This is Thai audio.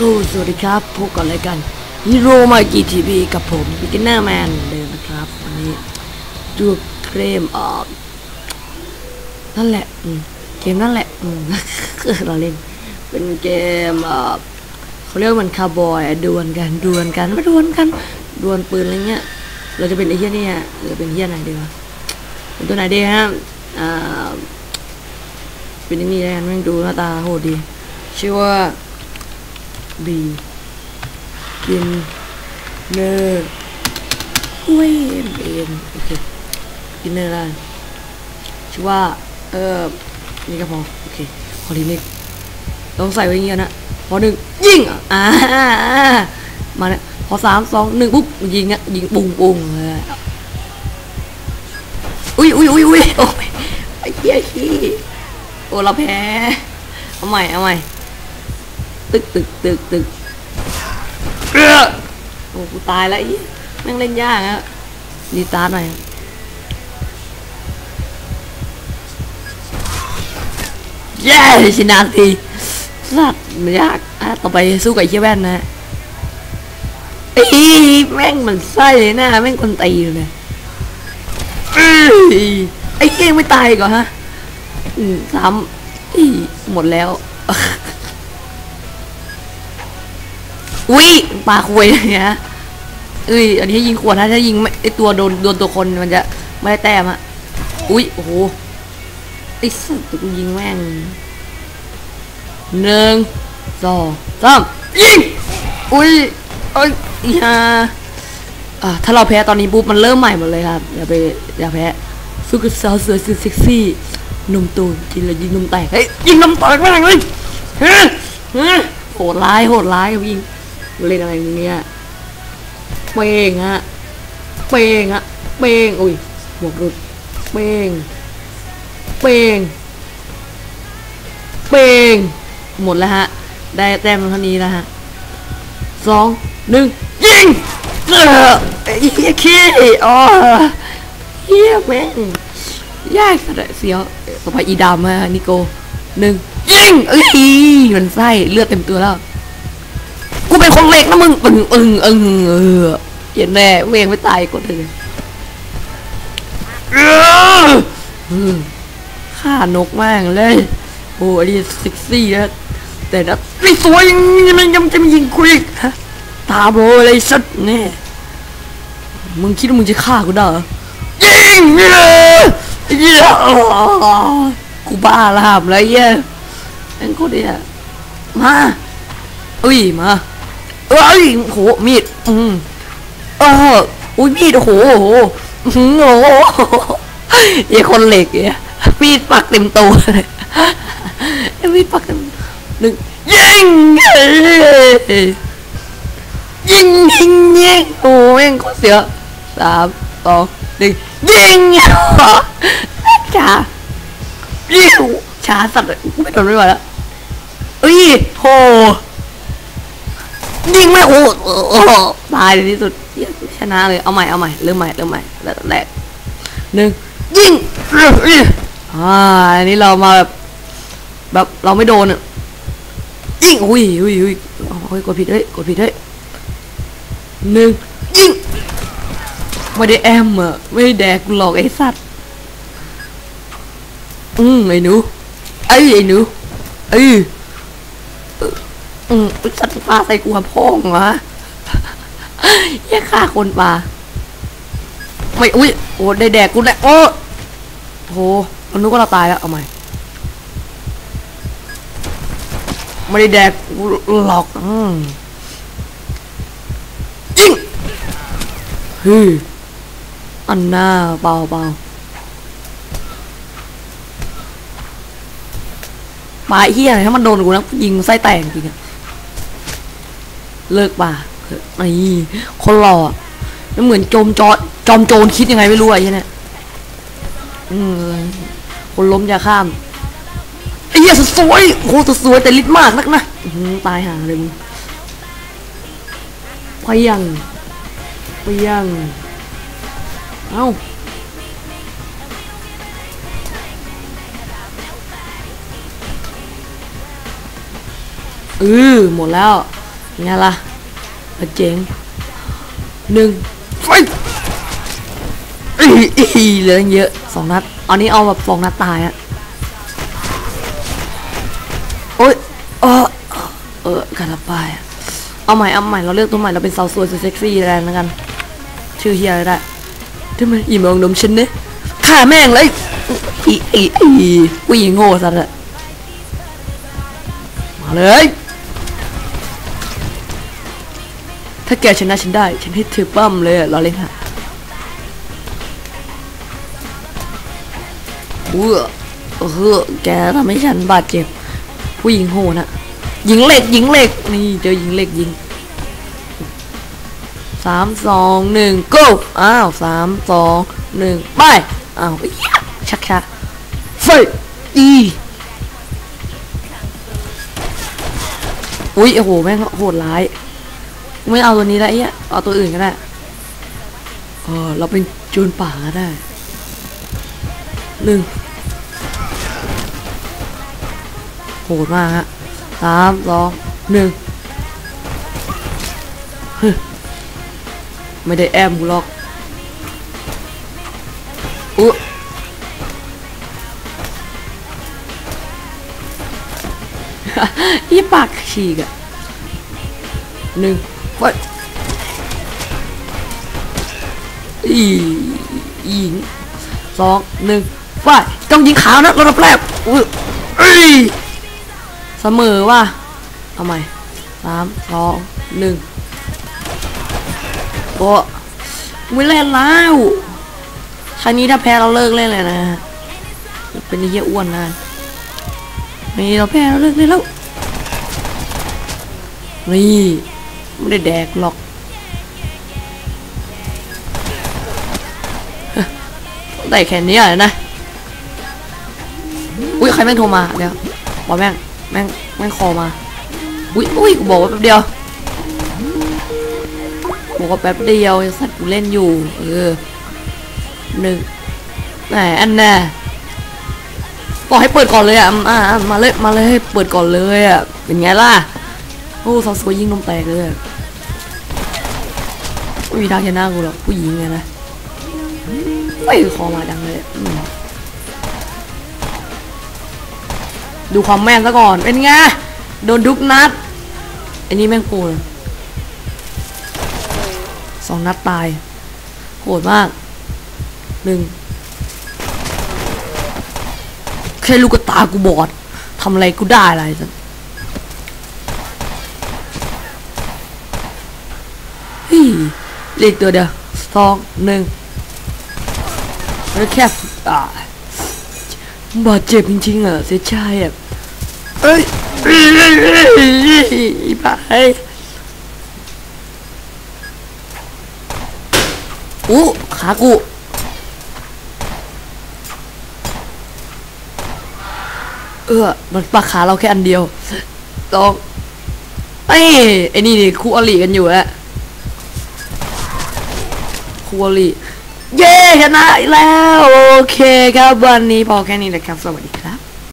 โอ้สวัสดีครับพบกันรายการฮีโร่มากีทีวีกับผมบิกเนอร์แมนเดิมนะครับ วันนี้ดูเกมออกนั่นแหละเกมนั่นแหละเราเล่น เป็นเกมเขาเรียกว่ามันคาร์บอยดวลกันดวลกันไม่ดวลกันดวลปืนอะไรเงี้ย เราจะเป็นไอ้เหี้ยเนี่ยหรือเป็นเหี้ยไหนดีวะเป็นตัวไหนดีฮะเป็นไอ้นี่แล้วกันแม่งดูหน้าตาโหดดีชื่อว่า บีกินเนอร์เวนเอนโอเคกินเนอร์ได้ชื่อว่า เออนี่ก็พอโอเคพอทีนี้ต้องใส่ไว้เงี้ยนะพอหนึ่งยิงอะอ่ามาเนี่ยพอสามสองหนึ่งปุ๊บยิงอะยิงปุ้งปุ้งเลยอุ้ยอุ้ยอุ้ยอุ้ยโอ้ยไอ้เหี้ยขี้โอ้เราแพ้เอาใหม่เอาใหม่ ตึกตึกตึกตึกเออโอ้กูตายแล้วอี้แม่งเล่นยากอะรีตาร์ทหน่อยเย้ชนะทีสัตว์ยากอะต่อไปสู้กับเชี่ยแว่นนะไอ้แม่งมันไส้เลยน้าแม่งคนตีเลยไอ้เก่งไม่ตายก่อนฮะอืมซ้ำอีหมดแล้ว อุ้ยปลาคุยอย่างเนี่ยฮะเอ้ยอันนี้ยิงขวดนะถ้ายิงไม่ไอตัวโดนโดนตัวคนมันจะไม่ได้แต้มอะอุ้ยโอ้โหไอสัตว์ตัวกูยิงแม่งหนึ่งสองสามยิงอุ้ยเอ้ยอีฮาอ่าถ้าเราแพ้ตอนนี้ปุ๊บมันเริ่มใหม่หมดเลยครับอย่าไปอย่าแพ้สู้กับสาวสวยสุดเซ็กซี่หนุ่มตูนกินแล้วยิงนมแตกเฮ้ยยิงนมแตกแม่งเลยเฮ้ยเฮ้ยโหดร้ายโหดร้ายยิง เล่นอะไรเนี่ยเป้งฮะเป้งฮะเป้งอุ้ยหมวกหลุดเป้งเป้งเป้งหมดแล้วฮะ ได้แต้มเท่านี้แล้วฮะสองหนึ่งยิงเออเหี้ยขี้อ๋อเฮียแม่งยากสัตว์เสียวต่อไปอีดามฮะนิโกหนึ่งยิงเอ้ยมันไส้เลือดเต็มตัวแล้ว กูเป็นคนเล็กนะมึงอึงอึงอึงเออเห็นแน่เวงไม่ตายกดเลยฆ่านกมากเลย โอ้อันนี้เซ็กซี่นะแต่นะไม่สวยยังยังยังจะมายิงกูอีกฮะตาโบอะไรสัตว์แน่มึงคิดว่ามึงจะฆ่ากูได้เหรอยิงเลยเย้กูบ้าละหามเลยเย้ไอ้โคตรเนี่ยมาอุ้ยมา เอ้ยโหมีดอืมเอออุ้ยมีดโอ้โหโอ้โหอื้อหือโหไอคนเหล็กเนี่ยมีดปักเต็มตัวเลยไอ้มีดปักเต็มหนึ่งยิงยิงยิงยิงโอ้แม่งโคตรเสียสามสองหนึ่งยิงช้ายิงช้าสัตว์เลยไม่ทนไม่ไหวแล้วเอ้ยโห ยิงไม่โอ้โหตายในที่สุดชนะเลยเอาใหม่เอาใหม่เริ่มใหม่เริ่มใหม่แล้วแรกหนึ่งยิงอ่าอันนี้เรามาแบบแบบเราไม่โดนอะยิงอุ้ยอุ้ยอุ้ยเฮ้ยกดผิดเฮ้ยกดผิดเฮ้ยหนึ่งยิงไม่ได้แอมอะไม่ได้แดกกูหลอกไอ้สัตว์อืมไอ้หนูไอ้ไอ้หนูไอ้ อืมสัตว์ปลาใส่กูพ่องวะแย่ฆ่าคนปลาไม่อุ้ยโอ้ได้แดกกูแล้วโอ้โหเรานึกว่าเราตายแล้วเอาใหม่ไม่ได้แดกหลอกอืมยิงฮึอันหน้าเบาเบาปลาเฮียอะไรถ้ามันโดนกูนะยิงไส้แตกจริงอะ เลิกป่าไอ้คนหล่อมันเหมือนโจมจอจอมโจรคิดยังไงไม่รู้อะไอ้เนี่ยอืมคนล้มยาข้ามไอ้เหี้ยสวยโคตรสวยแต่ลิดมากนักนะตายห่างเลยมึงไปยังไปยังเอ้าเออหมดแล้ว ไงล่ะเจ๋งหนึ่งไฟอีเหลือเยอะสองนัดอันนี้เอาแบบสองนัดตายอะโอ๊ยเออเออกันละไปอะเอาใหม่เอาใหม่เราเลือกตัวใหม่เราเป็นสาวสวยสวยเซ็กซี่อะไรแล้วกัน ชื่อเฮียได้ทำไมอีมองนมฉันเนี่ยฆ่าแม่งเลยอีอีอีผู้หญิงโง่สัตว์อะมาเลย ถ้าแกชนะฉันได้ ฉันให้เธอปั้มเลยอะเราเล่นฮะเออเออแกทำให้ฉันบาดเจ็บ ผู้หญิงโหนะหญิงเหล็กหญิงเหล็ก นี่เจอหญิงเหล็กยิงสามสองหนึ่ง go อ้าวสามสองหนึ่งไป อ้าวชักชักไฟอีอุ้ยโอ้โห แม่งโหดร้าย ไม่เอาตัวนี้แล้วไอ้เหี้ยเอาตัวอื่นก็ได้เออเราเป็นโจรป่าก็ได้หนึ่งโหดมากฮะสามสองหนึ่งฮึไม่ได้แอมกูหรอกอุ๊ยี่ปากฉีกอะหนึ่ง ไปอียิงสองหนึ่งไปต้องยิงขาวนะระดับแรกอุ้ยเอ้ยเสมอว่ะเอาใหม่สามสองหนึ่งโอ้ไม่เล่นแล้วครั้งนี้ถ้าแพ้เราเลิกเล่นเลยนะเป็นไอ้เหี้ยอ้วนนะนี่เราแพ้เราเลิกเล่นแล้วนี่ ไม่ได้แดกหรอกได้แค่นี้อะนะ อุ้ยใครแม่งโทรมาเดี๋ยวบอกแม่งแม่งแม่งคอมา อุ้ยอุ้ยกูบอกว่าแป๊บเดียวบอกว่าแป๊บเดียวสัตว์กูเล่นอยู่ เออหนึ่งไหนอันน่ะบอกให้เปิดก่อนเลยอะอ่ามาเลยมาเลยให้เปิดก่อนเลยอะเป็นไงล่ะโอ้สาวสวยยิงนมแตกเลย ไม่มีทางชนะกูหรอกผู้หญิงไงนะไม่คอมาดังเลยดูความแม่นซะก่อน เป็นไง โดนทุกนัด อันนี้แม่งโกรสองนัดตาย โหดมาก หนึ่ง แค่ลูกตากูบอด ทำอะไรกูได้อะไรสันเฮ้ย เลขตัวเดียวสองหนึ่งแล้วแค่อ่าบาดเจ็บจริงๆอะเสียใจอะเอ้ยเอ้ยอะเฮ้ยไปอู้ขากูเออ มันปากขาเราแค่อันเดียวสองไอ้ยไอ้นี่นี่คู่อริกันอยู่อะ คูลีเย้ชนะอีกแล้ว โอเคครับวันนี้พอแค่นี้นะครับ สวัสดีครับ